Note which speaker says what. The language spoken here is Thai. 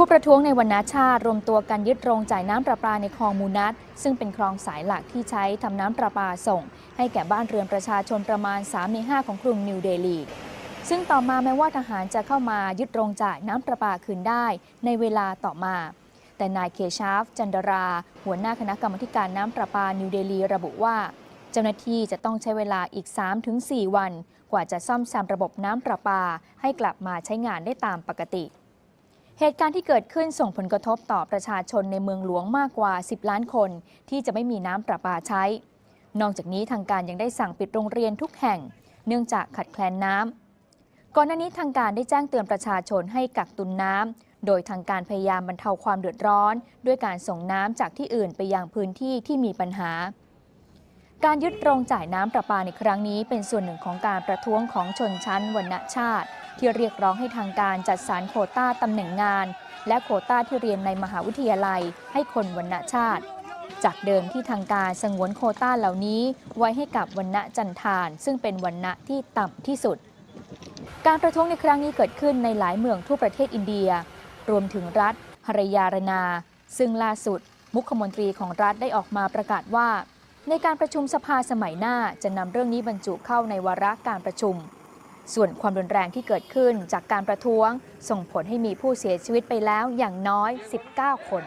Speaker 1: ผู้ประท้วงในวันนาชาติรวมตัวกันยึดโรงจ่ายน้ำประปาในคลองมูนัสซึ่งเป็นคลองสายหลักที่ใช้ทำน้ำประปาส่ง ให้แก่บ้านเรือนประชาชนประมาณ 3 ใน 5 ของกรุงนิวเดลีซึ่งต่อมาแม้ว่าทหารจะเข้ามายึดโรงจ่ายน้ำประปาคืนได้ในเวลาต่อมา แต่นายเคชาฟ จันดรา หัวหน้าคณะกรรมการน้ำประปานิวเดลีระบุว่า เจ้าหน้าที่จะต้องใช้เวลาอีก 3-4 วัน กว่าจะซ่อมแซมระบบน้ำประปาให้กลับมาใช้งานได้ตามปกติ เหตุการณ์ที่เกิดขึ้นส่งผลกระทบต่อประชาชนในเมืองหลวงมากกว่า 10 ล้านคน ที่จะไม่มีน้ำประปาใช้ นอกจากนี้ทางการยังได้สั่งปิดโรงเรียนทุกแห่ง เนื่องจากขาดแคลนน้ำก่อนหน้านี้ทางการได้แจ้งเตือนประชาชนให้กักตุนน้ำโดยทางการพยายามบรรเทาความเดือดร้อน ด้วยการส่งน้ำจากที่อื่นไปยังพื้นที่ที่มีปัญหา การยึดโรงจ่ายน้ำประปาในครั้งนี้เป็นส่วนหนึ่งของการประท้วงของชนชั้นวรรณชาติ ที่เรียกร้องให้ทางการจัดสรรโควต้าตำแหน่งงาน และโควต้าที่เรียนในมหาวิทยาลัย ให้คนวรรณชาติ จากเดิมที่ทางการสงวนโควต้าเหล่านี้ ไว้ให้กับวรรณจันทาน ซึ่งเป็นวรรณะที่ต่ำที่สุด การประท้วงในครั้งนี้เกิดขึ้นในหลายเมืองทั่วประเทศอินเดีย รวมถึงรัฐฮารยารนา ซึ่งล่าสุด มุขมนตรีของรัฐได้ออกมาประกาศว่า ในการประชุมสภาสมัยหน้าจะนำเรื่องนี้บรรจุเข้าในวาระการประชุม ส่วนความรุนแรงที่เกิดขึ้นจากการประท้วง ส่งผลให้มีผู้เสียชีวิตไปแล้วอย่างน้อย 19 คน